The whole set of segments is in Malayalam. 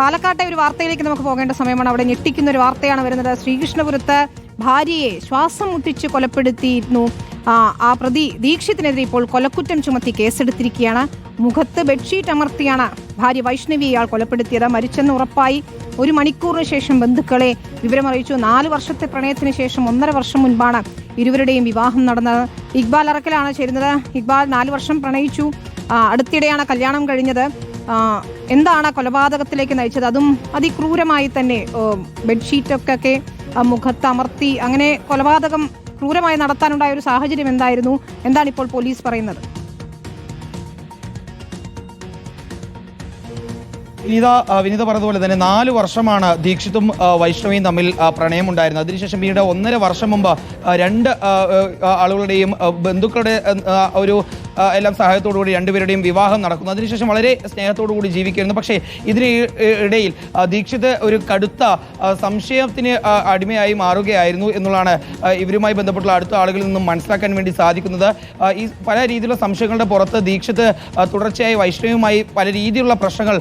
പാലക്കാട്ടെ ഒരു വാർത്തയിലേക്ക് നമുക്ക് പോകേണ്ട സമയമാണ്. അവിടെ ഞെട്ടിക്കുന്ന ഒരു വാർത്തയാണ് വരുന്നത്. ശ്രീകൃഷ്ണപുരത്ത് ഭാര്യയെ ശ്വാസം മുട്ടിച്ച് കൊലപ്പെടുത്തിയിരുന്നു. ആ, പ്രതി ദീക്ഷിത്തിനെതിരെ ഇപ്പോൾ കൊലക്കുറ്റം ചുമത്തി കേസെടുത്തിരിക്കുകയാണ്. മുഖത്ത് ബെഡ്ഷീറ്റ് അമർത്തിയാണ് ഭാര്യ വൈഷ്ണവി ഇയാൾ കൊലപ്പെടുത്തിയത്. മരിച്ചെന്ന് ഉറപ്പായി. ഒരു മണിക്കൂറിന് ശേഷം ബന്ധുക്കളെ വിവരമറിയിച്ചു നാല് വർഷത്തെ പ്രണയത്തിന് ശേഷം ഒന്നര വർഷം മുൻപാണ് ഇരുവരുടെയും വിവാഹം നടന്നത്. ഇക്ബാൽ അറക്കലാണ് ചേരുന്നത്. ഇക്ബാൽ നാല് വർഷം പ്രണയിച്ചു. അടുത്തിടെയാണ് കല്യാണം കഴിഞ്ഞത്. എന്താണ് ആ കൊലപാതകത്തിലേക്ക് നയിച്ചത്? അതും അതിക്രൂരമായി തന്നെ ബെഡ്ഷീറ്റൊക്കെ മുഖത്ത് അമർത്തി അങ്ങനെ കൊലപാതകം ക്രൂരമായി നടത്താനുണ്ടായ ഒരു സാഹചര്യം എന്തായിരുന്നു? എന്താണ് ഇപ്പോൾ പോലീസ് പറയുന്നത്? വിനീത വിനിത പറഞ്ഞതുപോലെ തന്നെ നാല് വർഷമാണ് ദീക്ഷിതും വൈഷ്ണവിയും തമ്മിൽ പ്രണയം പ്രണയമുണ്ടായിരുന്നത്. അതിനുശേഷം പിന്നീട് ഒന്നര വർഷം മുമ്പ് രണ്ട് ആളുകളുടെയും ബന്ധുക്കളുടെ ഒരു എല്ലാം സഹായത്തോടു കൂടി രണ്ടുപേരുടെയും വിവാഹം നടക്കുന്നു. അതിനുശേഷം വളരെ സ്നേഹത്തോടു കൂടി ജീവിക്കുന്നു. പക്ഷേ ഇതിന് ഇടയിൽ ദീക്ഷിത് ഒരു കടുത്ത സംശയത്തിന് അടിമയായി മാറുകയായിരുന്നു എന്നുള്ളതാണ് ഇവരുമായി ബന്ധപ്പെട്ടുള്ള അടുത്ത ആളുകളിൽ നിന്നും മനസ്സിലാക്കാൻ വേണ്ടി സാധിക്കുന്നത്. ഈ പല രീതിയിലുള്ള സംശയങ്ങളുടെ പുറത്ത് ദീക്ഷിത് തുടർച്ചയായി വൈഷ്ണവുമായി പല രീതിയിലുള്ള പ്രശ്നങ്ങൾ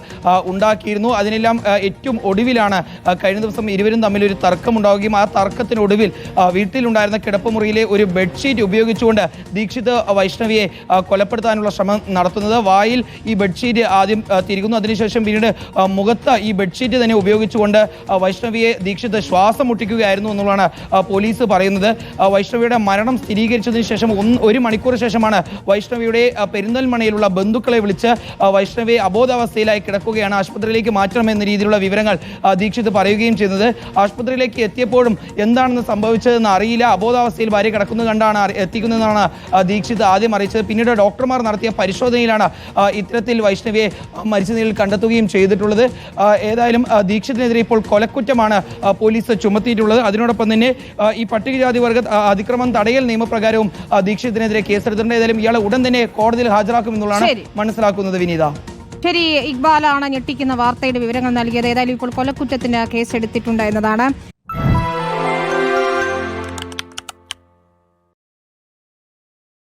ഉണ്ടാക്കിയിരുന്നു. അതിനെല്ലാം ഏറ്റവും ഒടുവിലാണ് കഴിഞ്ഞ ദിവസം ഇരുവരും തമ്മിൽ ഒരു തർക്കം ഉണ്ടാവുകയും ആ തർക്കത്തിനൊടുവിൽ വീട്ടിലുണ്ടായിരുന്ന കിടപ്പുമുറിയിലെ ഒരു ബെഡ്ഷീറ്റ് ഉപയോഗിച്ചുകൊണ്ട് ദീക്ഷിത് വൈഷ്ണവിയെ കൊലപ്പെടുത്താനുള്ള ശ്രമം നടത്തുന്നത്. വായിൽ ഈ ബെഡ്ഷീറ്റ് ആദ്യം തിരികുന്നു അതിനുശേഷം പിന്നീട് മുഖത്ത് ഈ ബെഡ്ഷീറ്റ് തന്നെ ഉപയോഗിച്ചുകൊണ്ട് വൈഷ്ണവിയെ ദീക്ഷിത് ശ്വാസം മുട്ടിക്കുകയായിരുന്നു എന്നുള്ളതാണ് പോലീസ് പറയുന്നത്. വൈഷ്ണവിയുടെ മരണം സ്ഥിരീകരിച്ചതിന് ശേഷം ഒന്ന് ഒരു മണിക്കൂർ ശേഷമാണ് വൈഷ്ണവിയുടെ പെരിന്തൽമണയിലുള്ള ബന്ധുക്കളെ വിളിച്ച് വൈഷ്ണവിയെ അബോധാവസ്ഥയിലായി കിടക്കുകയാണ്. ആശുപത്രിയിലേക്ക് മാറ്റണമെന്ന രീതിയിലുള്ള വിവരങ്ങൾ ദീക്ഷിത് പറയുകയും ചെയ്യുന്നത്. ആശുപത്രിയിലേക്ക് എത്തിയപ്പോഴും എന്താണെന്ന് സംഭവിച്ചതെന്ന് അറിയില്ല. അബോധാവസ്ഥയിൽ ഭാര്യ കിടക്കുന്നത് കണ്ടാണ് എത്തിക്കുന്നതെന്നാണ് ദീക്ഷിത് ആദ്യം അറിയിച്ചത്. പിന്നീട് ഡോക്ടർമാർ നടത്തിയ പരിശോധനയിലാണ് ഇത്തരത്തിൽ വൈഷ്ണവിയെ മരിച്ച നിലയിൽ കണ്ടെത്തുകയും ചെയ്തിട്ടുള്ളത്. ഏതായാലും ദീക്ഷിതിനെതിരെ ഇപ്പോൾ കൊലക്കുറ്റമാണ് പോലീസ് ചുമത്തിയിട്ടുള്ളത്. അതിനോടൊപ്പം തന്നെ ഈ പട്ടികജാതി വർഗ അതിക്രമം തടയൽ നിയമപ്രകാരവും ദീക്ഷിതിനെതിരെ കേസെടുത്തിട്ടുണ്ട്. ഏതായാലും ഇയാളെ ഉടൻ തന്നെ കോടതിയിൽ ഹാജരാക്കുമെന്നുള്ളതാണ്. മനസ്സിലാക്കുന്നത് വിനീത. ശരി ഇക്ബാലാണ് ഞെട്ടിക്കുന്ന വാർത്തയുടെ വിവരങ്ങൾ നൽകിയത്. ഏതായാലും ഇപ്പോൾ കൊലക്കുറ്റത്തിന് കേസെടുത്തിട്ടുണ്ട് എന്നതാണ്.